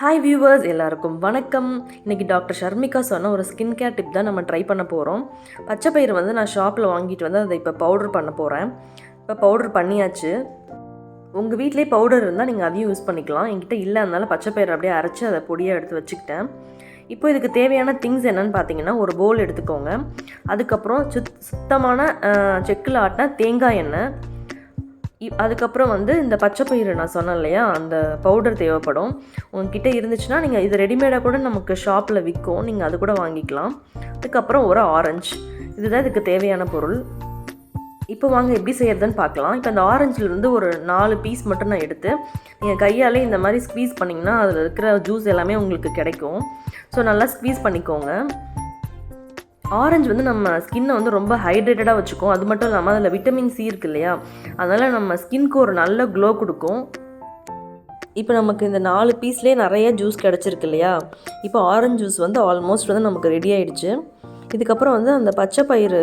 Hi viewers எல்லாருக்கும் வணக்கம். இன்றைக்கி டாக்டர் ஷர்மிகா சொன்ன ஒரு ஸ்கின் கேர் டிப் தான் நம்ம ட்ரை பண்ண போகிறோம் பச்சை பயிறு வந்து நான் ஷாப்பில் வாங்கிட்டு வந்து அதை இப்போ பவுடர் பண்ண போகிறேன் இப்போ பவுடர் பண்ணியாச்சு. உங்கள் வீட்டிலே பவுடர் இருந்தால் நீங்கள் அதையும் யூஸ் பண்ணிக்கலாம். என்கிட்ட இல்லை அதனால பச்சை பயிர் அப்படியே அரைச்சி அதை பொடியாக எடுத்து வச்சுக்கிட்டேன். இப்போ இதுக்கு தேவையான திங்ஸ் என்னன்னு பார்த்தீங்கன்னா ஒரு போல் எடுத்துக்கோங்க. அதுக்கப்புறம் சுத் சுத்தமான செக்கில் ஆட்டின தேங்காய் எண்ணெய் அதுக்கப்புறம் வந்து இந்த பச்சை பயிறு நான் சொன்னேன் இல்லையா? அந்த பவுடர் தேவைப்படும். உங்ககிட்ட இருந்துச்சுன்னா நீங்கள் இது ரெடிமேடாக கூட நமக்கு ஷாப்பில் விற்கும். நீங்கள் அது கூட வாங்கிக்கலாம். அதுக்கப்புறம் ஒரு ஆரஞ்சு. இதுதான் இதுக்கு தேவையான பொருள். இப்போ வாங்க எப்படி செய்யறதுன்னு பார்க்கலாம். இப்போ அந்த ஆரஞ்சிலிருந்து ஒரு நாலு பீஸ் மட்டும் நான் எடுத்து நீங்கள் கையாலே இந்த மாதிரி ஸ்க்வீஸ் பண்ணிங்கன்னா அதில் இருக்கிற ஜூஸ் எல்லாமே உங்களுக்கு கிடைக்கும். ஸோ நல்லா ஸ்க்வீஸ் பண்ணிக்கோங்க. ஆரஞ்சு வந்து நம்ம ஸ்கின்னை வந்து ரொம்ப ஹைட்ரேட்டடாக வச்சுக்கும். அது மட்டும் இல்லாமல் அதில் விட்டமின் சி இருக்கு இல்லையா? அதனால் நம்ம ஸ்கின்க்கு ஒரு நல்ல க்ளோ கொடுக்கும். இப்போ நமக்கு இந்த நாலு பீஸ்லேயே நிறைய ஜூஸ் கிடச்சிருக்கு இல்லையா? இப்போ ஆரஞ்சு ஜூஸ் வந்து ஆல்மோஸ்ட் வந்து நமக்கு ரெடி ஆகிடுச்சு இதுக்கப்புறம் வந்து அந்த பச்சை பயிறு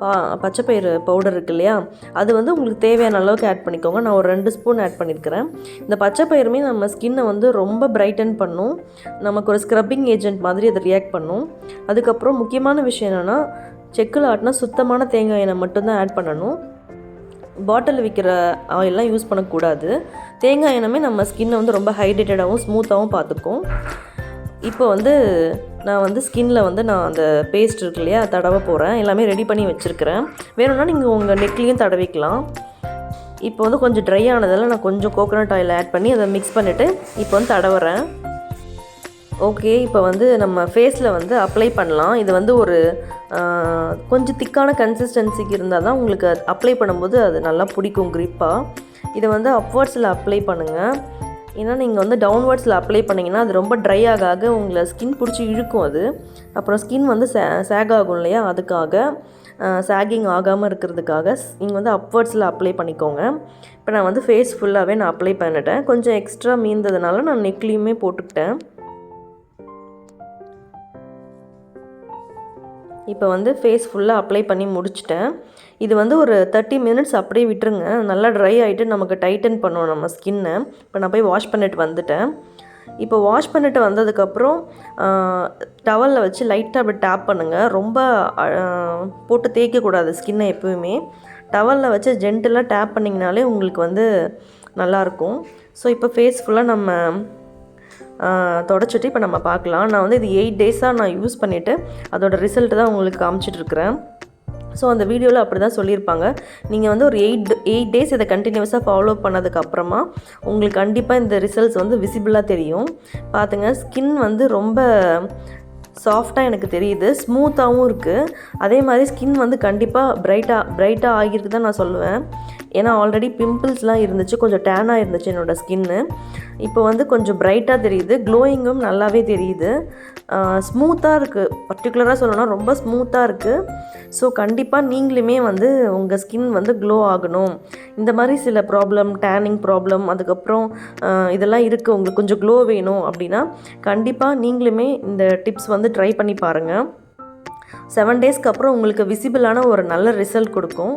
பா பச்சை பயிறு பவுடர் இருக்கு இல்லையா? அது வந்து உங்களுக்கு தேவையான அளவுக்கு ஆட் பண்ணிக்கோங்க. நான் ஒரு ரெண்டு ஸ்பூன் ஆட் பண்ணியிருக்கிறேன் இந்த பச்சை பயிருமே நம்ம ஸ்கின்னை வந்து ரொம்ப பிரைட்டன் பண்ணும். நமக்கு ஒரு ஸ்க்ரப்பிங் ஏஜென்ட் மாதிரி அதை ரியாக்ட் பண்ணும். அதுக்கப்புறம் முக்கியமான விஷயம் என்னென்னா செக்கில் ஆட்டினா சுத்தமான தேங்காய் எண்ணெய் மட்டும்தான் ஆட் பண்ணணும். பாட்டில் விற்கிற ஆயிலெலாம் யூஸ் பண்ணக்கூடாது. தேங்காய் எண்ணெயுமே நம்ம ஸ்கின்னை வந்து ரொம்ப ஹைட்ரேட்டடாகவும் ஸ்மூத்தாகவும் பார்த்துக்கும். இப்போ வந்து நான் வந்து ஸ்கின்ல வந்து நான் அந்த பேஸ்ட் இருக்கு இல்லையா தடவ போகிறேன் எல்லாமே ரெடி பண்ணி வச்சுருக்கிறேன். வேணும்னா நீங்கள் உங்கள் நெக்லேயும் தடவிக்கலாம். இப்போ வந்து கொஞ்சம் ட்ரை ஆனதெல்லாம் நான் கொஞ்சம் கோகோனட் ஆயில் ஆட் பண்ணி அதை மிக்ஸ் பண்ணிவிட்டு இப்போ வந்து தடவுறேன். ஓகே இப்போ வந்து நம்ம ஃபேஸில் வந்து அப்ளை பண்ணலாம். இது வந்து ஒரு கொஞ்சம் திக்கான கன்சிஸ்டன்சிக்கு இருந்தால் தான் உங்களுக்கு அப்ளை பண்ணும்போது அது நல்லா பிடிக்கும் க்ரிப்பாக இதை வந்து அப்வர்ட்ஸில் அப்ளை பண்ணுங்கள் ஏன்னா நீங்கள் வந்து டவுன்வர்ட்ஸில் அப்ளை பண்ணிங்கன்னா அது ரொம்ப ட்ரை ஆக ஆக உங்களை ஸ்கின் பிடிச்சி இழுக்கும் அது. அப்புறம் ஸ்கின் வந்து சே சேக் ஆகும் இல்லையா? அதுக்காக சேகிங் ஆகாமல் இருக்கிறதுக்காக நீங்கள் வந்து அப்வர்ட்ஸில் அப்ளை பண்ணிக்கோங்க. இப்போ நான் வந்து ஃபேஸ் ஃபுல்லாகவே நான் அப்ளை பண்ணிட்டேன். கொஞ்சம் எக்ஸ்ட்ரா மீந்ததுனால நான் நெக்லேயுமே போட்டுக்கிட்டேன். இப்போ வந்து ஃபேஸ் ஃபுல்லாக அப்ளை பண்ணி முடிச்சிட்டேன். இது வந்து ஒரு தேர்ட்டி மினிட்ஸ் அப்படியே விட்டுருங்க. நல்லா ட்ரை ஆகிட்டு நமக்கு டைட்டன் பண்ணுவோம் நம்ம ஸ்கின்னை இப்போ நான் போய் வாஷ் பண்ணிட்டு வந்துட்டேன். இப்போ வாஷ் பண்ணிட்டு வந்ததுக்கப்புறம் டவலில் வச்சு லைட்டாக அப்படி டேப் பண்ணுங்கள் ரொம்ப போட்டு தேய்க்கக்கூடாது ஸ்கின்னை எப்போயுமே. டவலில் வச்சு ஜென்டலாக டேப் பண்ணிங்கனாலே உங்களுக்கு வந்து நல்லாயிருக்கும் ஸோ இப்போ ஃபேஸ் ஃபுல்லாக நம்ம தொடச்சிட்டு இப்போ நம்ம பார்க்கலாம். நான் வந்து இது எயிட் டேஸாக நான் யூஸ் பண்ணிவிட்டு அதோட ரிசல்ட் தான் உங்களுக்கு காமிச்சிட்ருக்கிறேன் ஸோ அந்த வீடியோவில் அப்படி தான் சொல்லியிருப்பாங்க. நீங்கள் வந்து ஒரு எயிட் எயிட் டேஸ் இதை கண்டினியூஸாக ஃபாலோ பண்ணதுக்கு அப்புறமா உங்களுக்கு கண்டிப்பாக இந்த ரிசல்ட்ஸ் வந்து விசிபிளாக தெரியும். பார்த்துங்க ஸ்கின் வந்து ரொம்ப சாஃப்டாக எனக்கு தெரியுது. ஸ்மூத்தாகவும் இருக்குது அதே மாதிரி ஸ்கின் வந்து கண்டிப்பாக ப்ரைட்டாக ப்ரைட்டாக ஆகியிருக்கு தான் நான் சொல்லுவேன். ஏன்னா ஆல்ரெடி பிம்பிள்ஸ்லாம் இருந்துச்சு கொஞ்சம் டேனாக இருந்துச்சு என்னோடய ஸ்கின்னு இப்போ வந்து கொஞ்சம் ப்ரைட்டாக தெரியுது க்ளோயிங்கும் நல்லாவே தெரியுது. ஸ்மூத்தாக இருக்குது பர்டிகுலராக சொல்லணும்னா ரொம்ப ஸ்மூத்தாக இருக்குது ஸோ கண்டிப்பாக நீங்களுமே வந்து உங்கள் ஸ்கின் வந்து க்ளோ ஆகணும். இந்த மாதிரி சில ப்ராப்ளம் டேனிங் ப்ராப்ளம் அதுக்கப்புறம் இதெல்லாம் இருக்குது உங்களுக்கு கொஞ்சம் க்ளோ வேணும் அப்படின்னா கண்டிப்பாக நீங்களுமே இந்த டிப்ஸ் வந்து ட்ரை பண்ணி பாருங்கள் செவன் டேஸ்க்கு அப்புறம் உங்களுக்கு விசிபிளான ஒரு நல்ல ரிசல்ட் கொடுக்கும்.